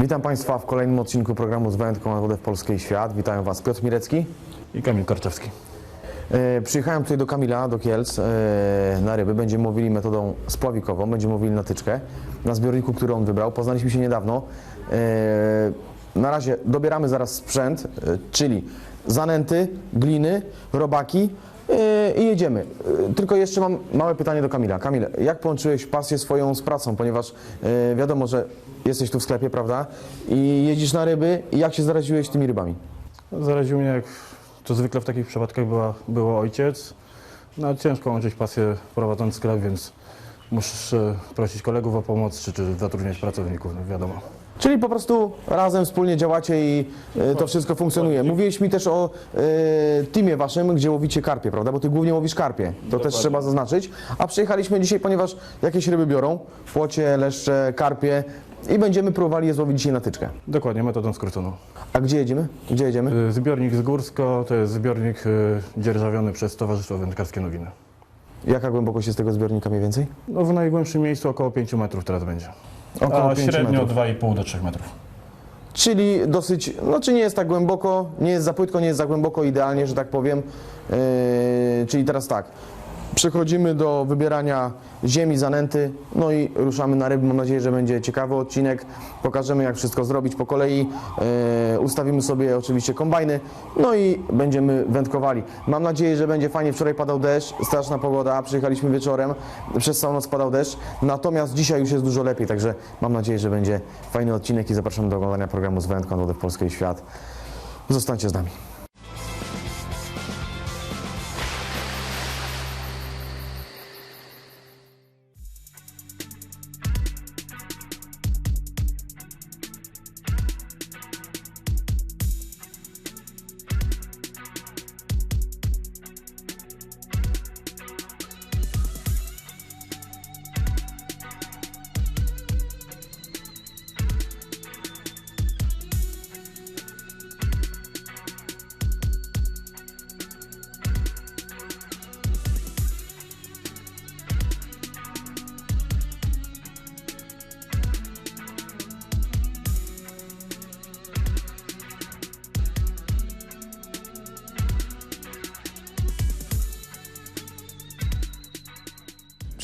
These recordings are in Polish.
Witam Państwa w kolejnym odcinku programu z Wędką na wodę w Polskę i Świat. Witają Was Piotr Mirecki. I Kamil Karczewski. E, przyjechałem tutaj do Kamila, do Kielc e, na ryby. Będziemy mówili metodą spławikową, będziemy mówili na tyczkę, na zbiorniku, który on wybrał. Poznaliśmy się niedawno. E, na razie dobieramy zaraz sprzęt, e, czyli zanęty, gliny, robaki e, i jedziemy. E, Tylko jeszcze mam małe pytanie do Kamila. Kamil, jak połączyłeś pasję swoją z pracą? Ponieważ e, wiadomo, że jesteś tu w sklepie, prawda? I jeździsz na ryby. I jak się zaraziłeś tymi rybami? Zaraził mnie, jak to zwykle w takich przypadkach była, było ojciec. No, ciężko łączyć pasję prowadząc sklep, więc muszę prosić kolegów o pomoc, czy, czy zatrudniać pracowników, no wiadomo. Czyli po prostu razem wspólnie działacie i e, to wszystko funkcjonuje. Mówiłeś mi też o e, teamie waszym, gdzie łowicie karpie, prawda? Bo ty głównie łowisz karpie. To też trzeba zaznaczyć. A przyjechaliśmy dzisiaj, ponieważ jakieś ryby biorą, płocie, leszcze, karpie i będziemy próbowali je złowić dzisiaj na tyczkę. Dokładnie, metodą skróconą. A gdzie jedziemy? Gdzie jedziemy? Y, Zbiornik z Górsko to jest zbiornik y, dzierżawiony przez Towarzystwo Wędkarskie Nowiny. Jaka głębokość jest tego zbiornika mniej więcej? No, w najgłębszym miejscu około 5 metrów teraz będzie. Około A 5 średnio metrów. 2,5 do 3 metrów. Czyli dosyć, no czy nie jest tak głęboko, nie jest za płytko, nie jest za głęboko, idealnie, że tak powiem. Yy, czyli teraz tak, przechodzimy do wybierania ziemi, zanęty, no i ruszamy na ryby. Mam nadzieję, że będzie ciekawy odcinek. Pokażemy jak wszystko zrobić po kolei. Yy, ustawimy sobie oczywiście kombajny, no i będziemy wędkowali. Mam nadzieję, że będzie fajnie. Wczoraj padał deszcz, straszna pogoda, przyjechaliśmy wieczorem, przez całą noc padał deszcz, natomiast dzisiaj już jest dużo lepiej, także mam nadzieję, że będzie fajny odcinek i zapraszam do oglądania programu z Wędką na wodę w Polskę i Świat. Zostańcie z nami.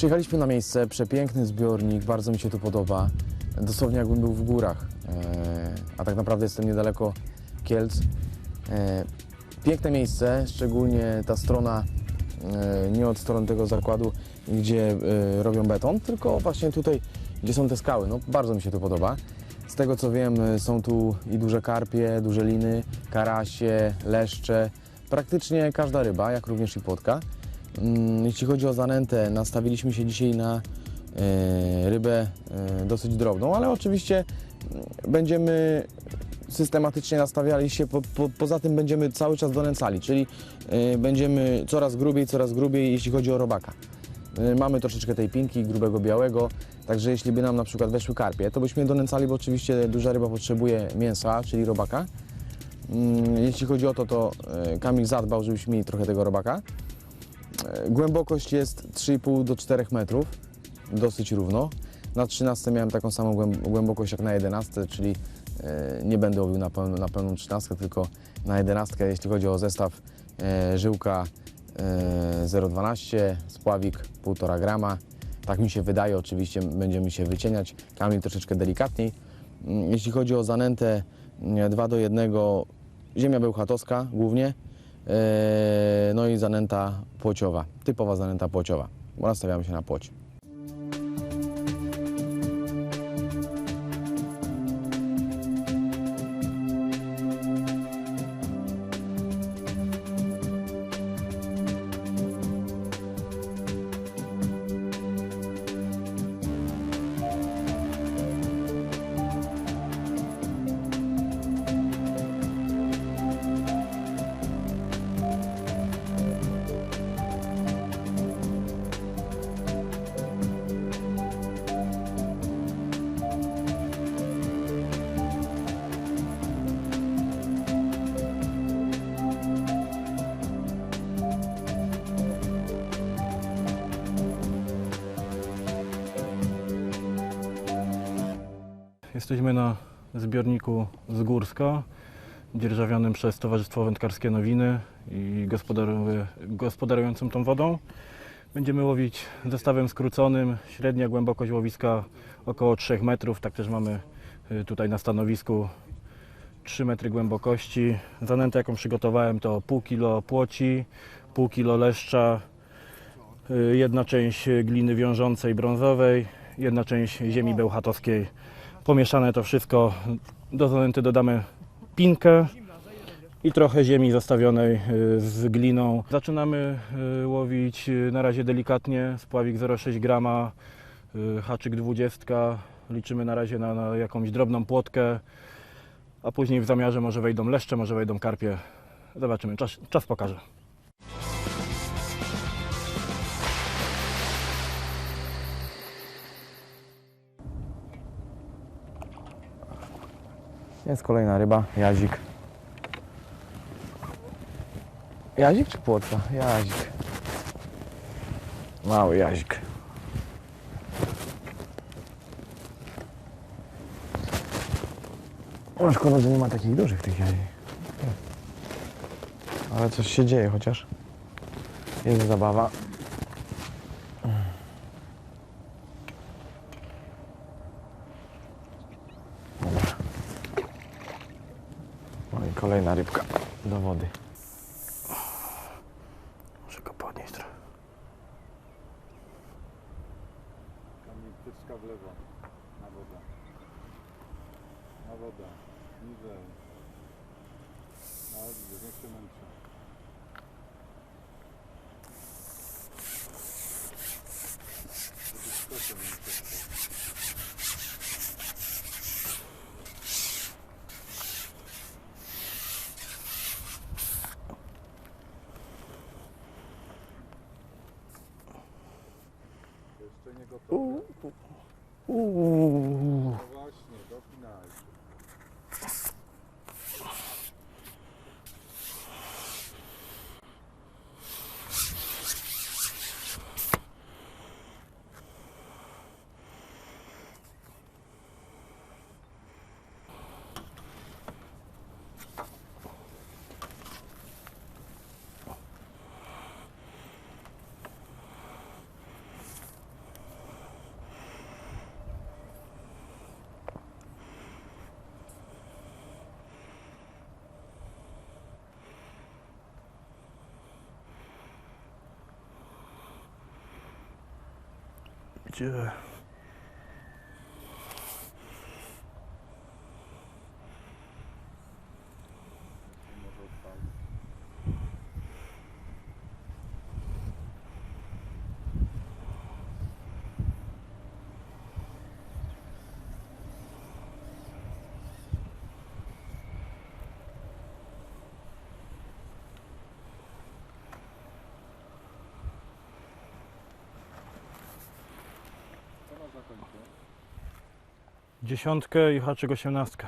Przyjechaliśmy na miejsce, przepiękny zbiornik, bardzo mi się tu podoba. Dosłownie jakbym był w górach, e, a tak naprawdę jestem niedaleko Kielc. E, Piękne miejsce, szczególnie ta strona, e, nie od strony tego zakładu, gdzie robią beton, tylko właśnie tutaj, gdzie są te skały. No, bardzo mi się to podoba. Z tego co wiem, są tu i duże karpie, duże liny, karasie, leszcze, praktycznie każda ryba, jak również i płotka. Mm, Jeśli chodzi o zanętę, nastawiliśmy się dzisiaj na e, rybę e, dosyć drobną, ale oczywiście mm, będziemy systematycznie nastawiali się, po, po, poza tym będziemy cały czas donęcali, czyli e, będziemy coraz grubiej, coraz grubiej, jeśli chodzi o robaka. Mamy troszeczkę tej pinki, grubego białego, także jeśli by nam na przykład weszły karpie, to byśmy donęcali, bo oczywiście duża ryba potrzebuje mięsa, czyli robaka. Mm, Jeśli chodzi o to, to Kamil zadbał, żebyśmy mieli trochę tego robaka. E, Głębokość jest 3,5 do 4 metrów, dosyć równo. Na 13 miałem taką samą głęb- głębokość jak na 11, czyli e, nie będę łowił na, pełną- na pełną 13, tylko na 11, jeśli chodzi o zestaw e, żyłka e, 0,12, spławik 1,5 grama. Tak mi się wydaje, oczywiście będziemy się wycieniać. Kamil troszeczkę delikatniej. Mm, Jeśli chodzi o zanętę 2 do 1, ziemia bełchatowska głównie. Eee, No i zanęta płociowa, typowa zanęta płociowa, bo nastawiamy się na płoć. Jesteśmy na zbiorniku z Górska, dzierżawionym przez Towarzystwo Wędkarskie Nowiny i gospodarującym tą wodą. Będziemy łowić zestawem skróconym, średnia głębokość łowiska około 3 metrów, tak też mamy y, tutaj na stanowisku 3 metry głębokości. Zanętę jaką przygotowałem to pół kilo płoci, pół kilo leszcza, y, jedna część gliny wiążącej brązowej, jedna część ziemi bełchatowskiej. Pomieszane to wszystko. Do zanęty dodamy pinkę i trochę ziemi zostawionej y, z gliną. Zaczynamy y, łowić y, na razie delikatnie, spławik 0,6 grama, haczyk 20. Liczymy na razie na, na jakąś drobną płotkę, a później w zamiarze może wejdą leszcze, może wejdą karpie. Zobaczymy, czas, czas pokaże. Jest kolejna ryba, jazik. Jazik czy płotka? Jazik. Mały jazik. O, szkoda, że nie ma takich dużych tych jazik. Ale coś się dzieje chociaż. Jest zabawa. Dobra. No i kolejna rybka do wody. Muszę go podnieść trochę. Tam tyczka w lewo, na wodę. Na wodę, niżej. No, widzę, niech się męczy. Żeby skokiem nie uciekło. Jeszcze nie gotowe. Uuu. No właśnie, dopinaj. Gdzie? Nie może odpalić. Co masz na końcu? Dziesiątkę i haczyk osiemnastka.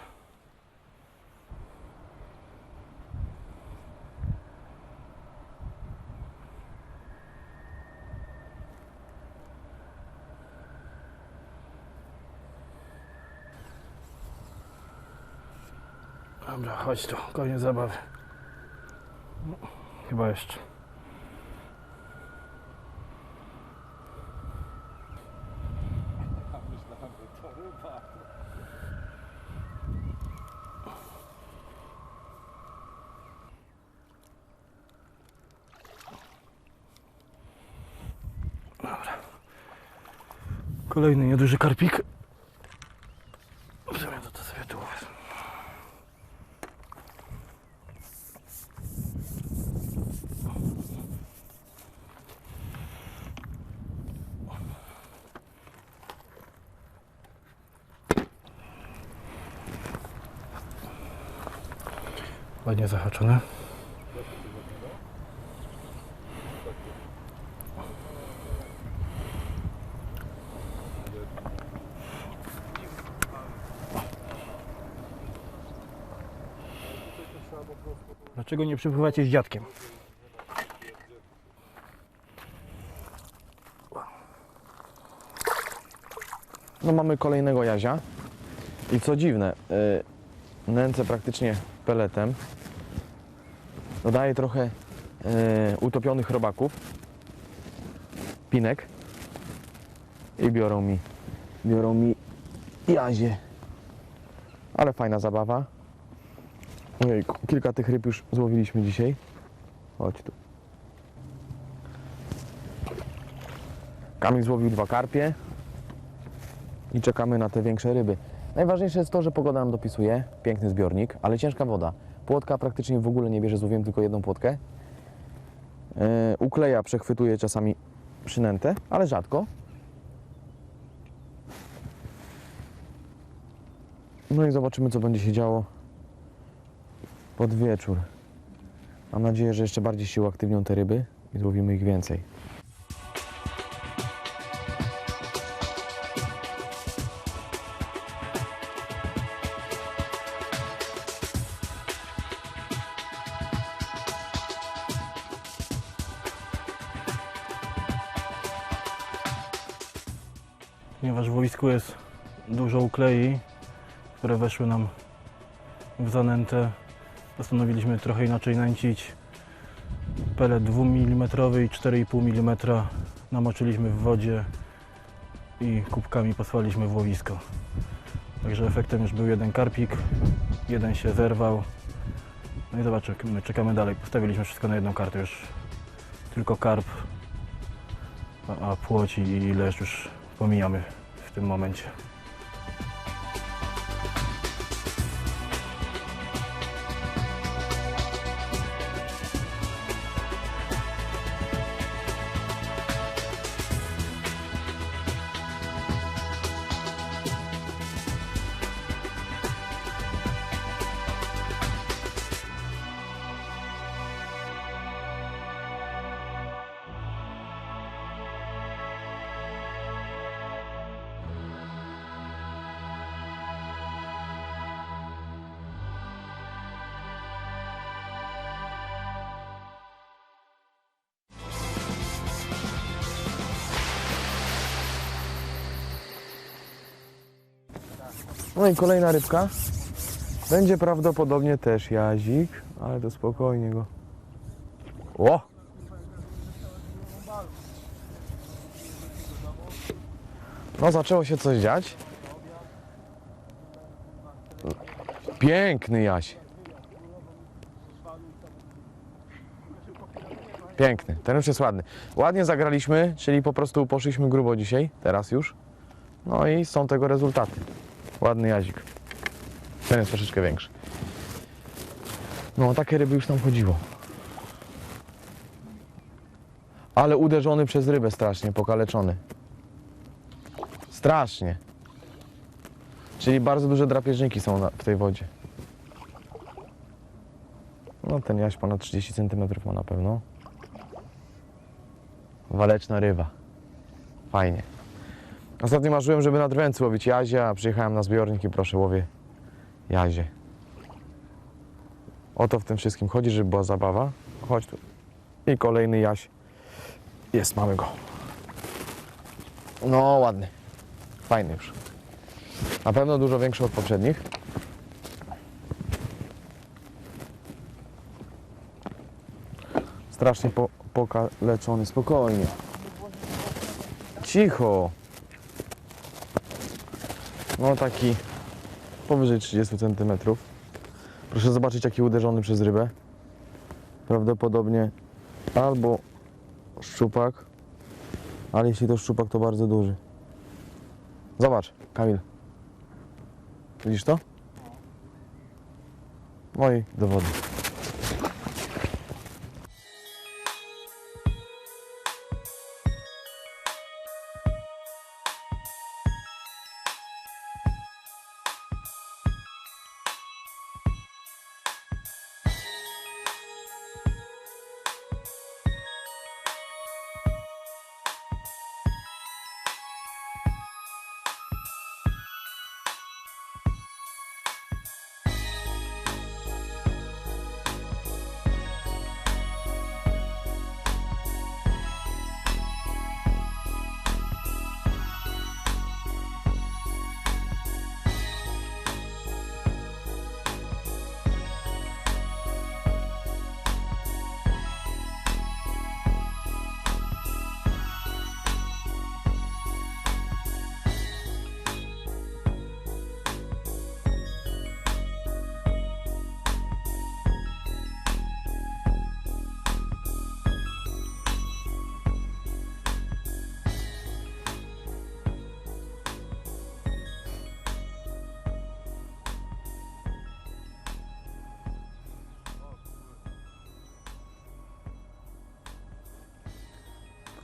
Dobra, chodź tu, koniec zabawy. No, chyba jeszcze. Ja myślałem, że to ryba. Kolejny nieduży karpik. Ładnie zahaczone. Dlaczego nie przypływacie z dziadkiem? No mamy kolejnego jazia. I co dziwne, y, nęcę praktycznie peletem. Dodaję trochę y, utopionych robaków, pinek i biorą mi, biorą mi jazie. Ale fajna zabawa. Kilka tych ryb już złowiliśmy dzisiaj. Chodź tu. Kamil złowił dwa karpie i czekamy na te większe ryby. Najważniejsze jest to, że pogoda nam dopisuje, piękny zbiornik, ale ciężka woda. Płotka praktycznie w ogóle nie bierze, złowiłem tylko jedną płotkę. Yy, ukleja, przechwytuje czasami przynętę, ale rzadko. No i zobaczymy, co będzie się działo pod wieczór. Mam nadzieję, że jeszcze bardziej się uaktywnią te ryby i złowimy ich więcej. Ponieważ w łowisku jest dużo uklei, które weszły nam w zanętę, postanowiliśmy trochę inaczej nęcić. Pelet 2 mm i 4,5 mm namoczyliśmy w wodzie i kubkami posłaliśmy w łowisko. Także efektem już był jeden karpik, jeden się zerwał. No i zobaczymy, czekamy dalej. Postawiliśmy wszystko na jedną kartę już. Tylko karp, a, płoć i leż już pomijamy w tym momencie. No i kolejna rybka. Będzie prawdopodobnie też jazik, ale to spokojnie go. O! No zaczęło się coś dziać. Piękny jaś. Piękny, ten już jest ładny. Ładnie zagraliśmy, czyli po prostu poszliśmy grubo dzisiaj, teraz już. No i są tego rezultaty. Ładny jazik. Ten jest troszeczkę większy. No, takie ryby już tam chodziło. Ale uderzony przez rybę strasznie, pokaleczony. Strasznie. Czyli bardzo duże drapieżniki są na, w tej wodzie. No, ten jaś ponad 30 cm ma na pewno. Waleczna ryba. Fajnie. Ostatnio marzyłem, żeby na drwęcu łowić jazie, a przyjechałem na zbiornik i proszę, łowię jazie. O to w tym wszystkim chodzi, żeby była zabawa. Chodź tu. I kolejny jaś. Jest, mamy go. No, ładny. Fajny już. Na pewno dużo większy od poprzednich. Strasznie po, pokaleczony. Spokojnie. Cicho. No taki powyżej 30 cm. Proszę zobaczyć jaki uderzony przez rybę. Prawdopodobnie albo szczupak, ale jeśli to szczupak to bardzo duży. Zobacz, Kamil. Widzisz to? No i do wody.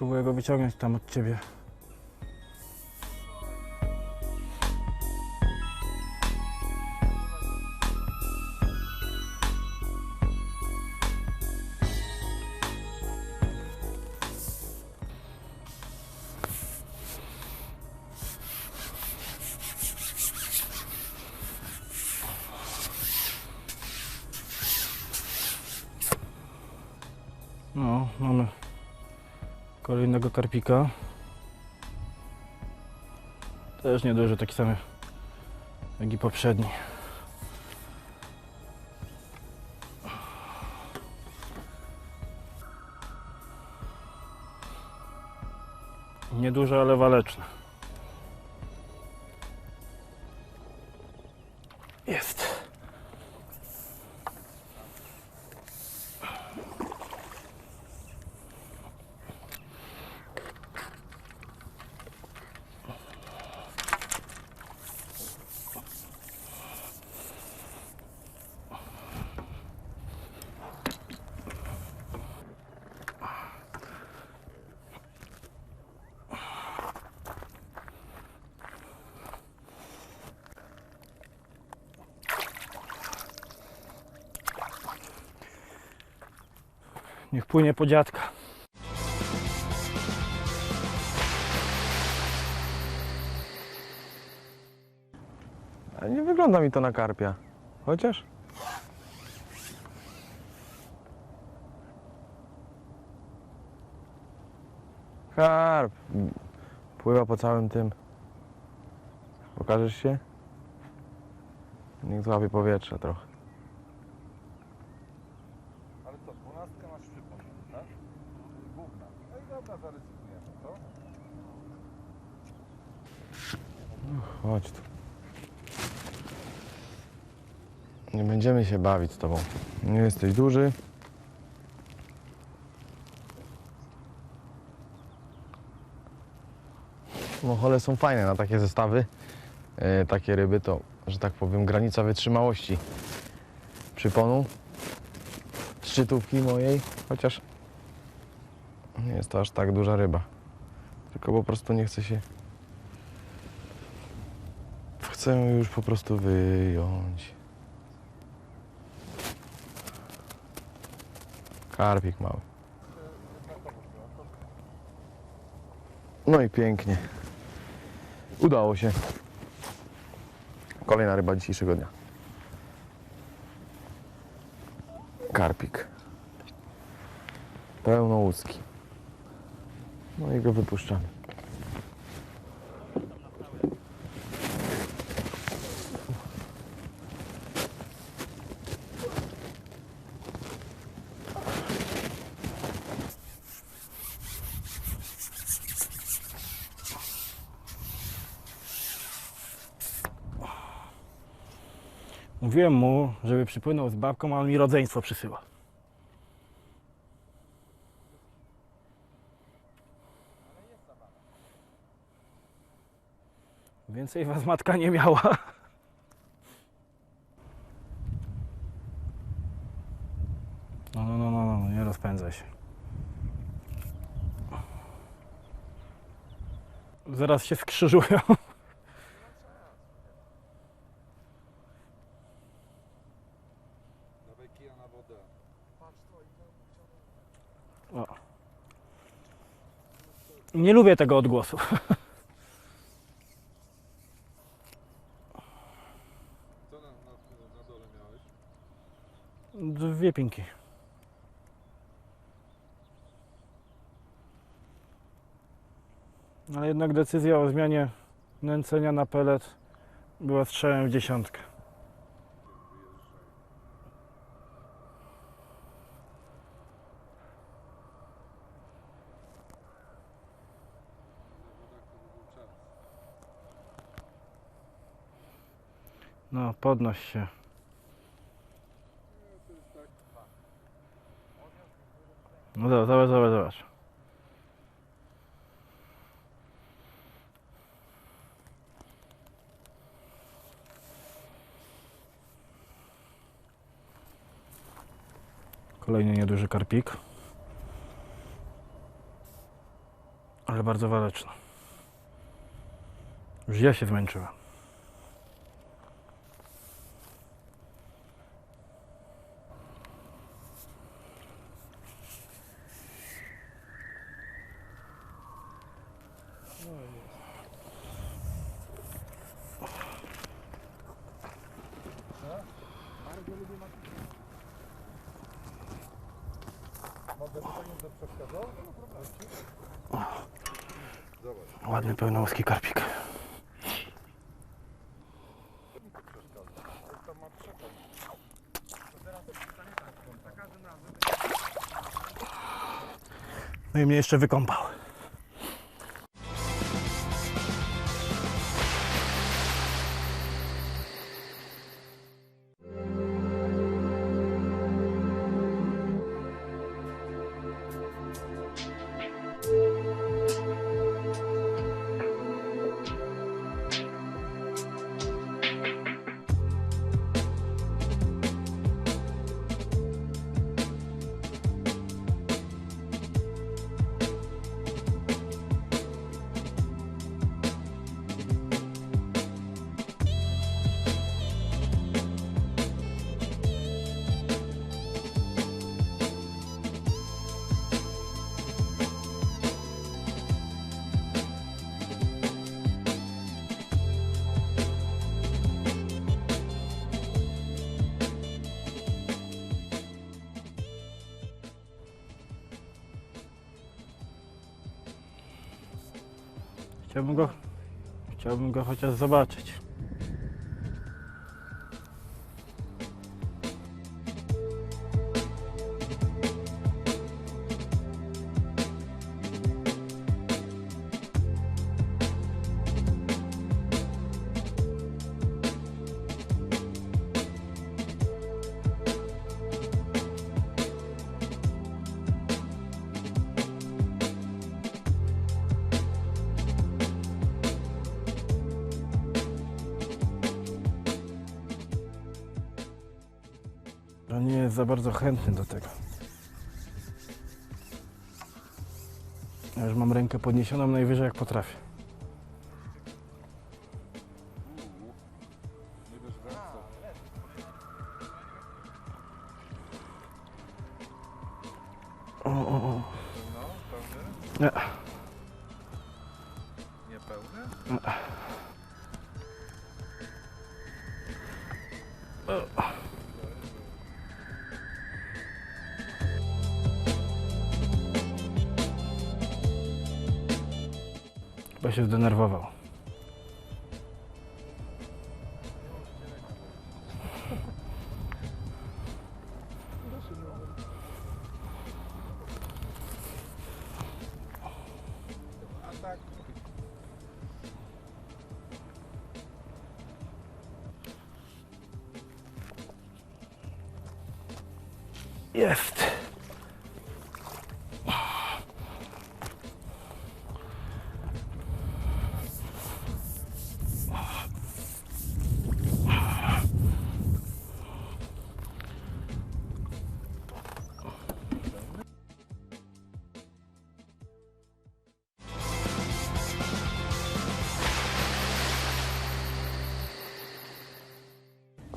Spróbuję go wyciągnąć tam od ciebie. No, mamy kolejnego karpika. Też nieduży, taki sam jak i poprzedni. Nieduże, ale waleczne. Jest. Niech płynie po dziadka. Nie wygląda mi to na karpia. Chociaż. Karp. Pływa po całym tym. Pokażesz się? Niech złapie powietrze trochę. Ale co, dwunastkę masz przypomnieć, tak? Główna. No i dobra, zaryzykujemy, co? Chodź tu. Nie będziemy się bawić z tobą. Nie jesteś duży. Mochole są fajne na takie zestawy. E, takie ryby to, że tak powiem, granica wytrzymałości przyponu. Szczytówki mojej, chociaż nie jest to aż tak duża ryba. Tylko po prostu nie chce się Chcę już po prostu wyjąć. Karpik mały. No i pięknie. Udało się. Kolejna ryba dzisiejszego dnia. Karpik. Pełnołuski. No i go wypuszczamy. Mówiłem mu, żeby przypłynął z babką, a on mi rodzeństwo przysyła. Więcej was matka nie miała. No, no, no, no, no, nie rozpędzaj się. Zaraz się skrzyżują. Dawaj kija na wodę. Nie lubię tego odgłosu. Co na, na, na dole miałeś? Dwie pinki. Ale jednak decyzja o zmianie nęcenia na pelet była strzałem w dziesiątkę. No, podnoś się. No dobra, zobacz, zobacz, zobacz. Kolejny nieduży karpik. ale bardzo waleczna. Już ja się zmęczyłem. Mogę tutaj nie przeszkadzał? Zobacz, Pełnołuski karpik. No i mnie jeszcze wykąpał. Chciałbym go, chciałbym go chociaż zobaczyć. Chętny do tego. Ja już mam rękę podniesioną najwyżej jak potrafię. A tak. Jest.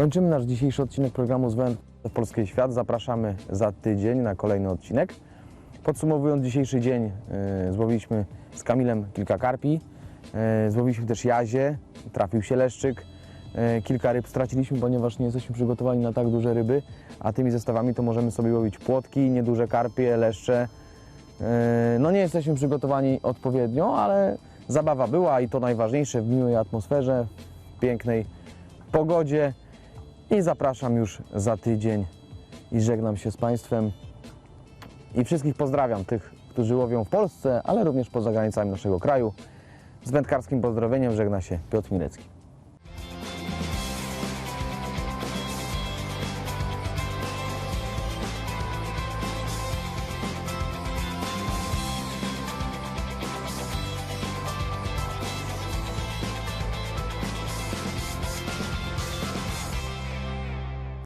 Kończymy nasz dzisiejszy odcinek programu Zwęd w Polski Świat. Zapraszamy za tydzień na kolejny odcinek. Podsumowując dzisiejszy dzień, yy, złowiliśmy z Kamilem kilka karpi, yy, złowiliśmy też jazie, trafił się leszczyk, yy, kilka ryb straciliśmy, ponieważ nie jesteśmy przygotowani na tak duże ryby, a tymi zestawami to możemy sobie łowić płotki, nieduże karpie, leszcze. Yy, no nie jesteśmy przygotowani odpowiednio, ale zabawa była i to najważniejsze w miłej atmosferze, w pięknej pogodzie. I zapraszam już za tydzień i żegnam się z Państwem. I wszystkich pozdrawiam, tych, którzy łowią w Polsce, ale również poza granicami naszego kraju. Z wędkarskim pozdrowieniem żegna się Piotr Milecki.